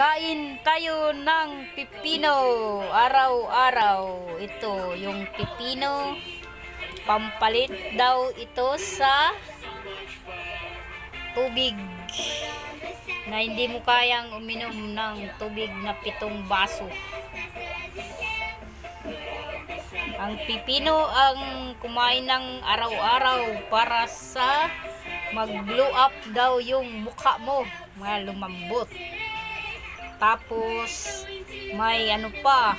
Kain tayo ng pipino araw-araw. Ito, yung pipino. Pampalit daw ito sa tubig na hindi mo kayang uminom ng tubig na pitong baso. Ang pipino ang kumain ng araw-araw para sa mag-glow up daw yung mukha mo, mga lumambot. Tapos, may ano pa,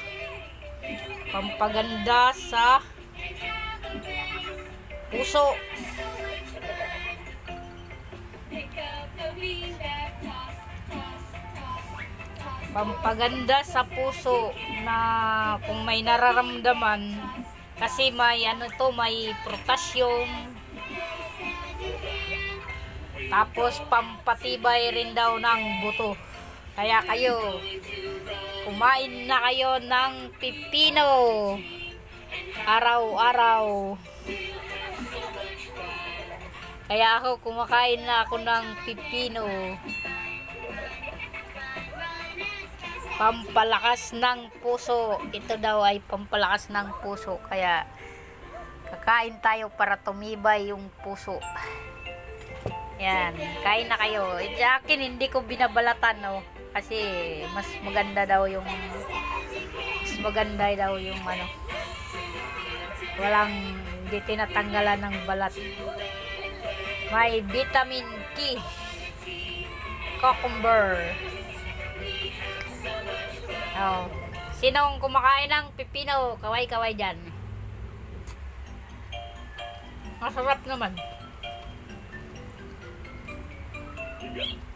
pampaganda sa puso. Pampaganda sa puso na kung may nararamdaman kasi may ano to, may potassium. Tapos pampatibay rin daw ng buto. Kaya kayo, kumain na kayo ng pipino. Araw-araw. Kaya ako, kumakain na ako ng pipino. Pampalakas ng puso. Ito daw ay pampalakas ng puso. Kaya, kakain tayo para tumibay yung puso. Yan, kain na kayo. Sa akin, hindi ko binabalatan, no. Kasi, mas maganda daw yung, mas maganda daw yung, ano, walang, hindi tinatanggalan ng balat. May vitamin K. Cucumber. Oh. Sinong kumakain ng pipino? Kaway-kaway dyan. Masarap naman. Yeah.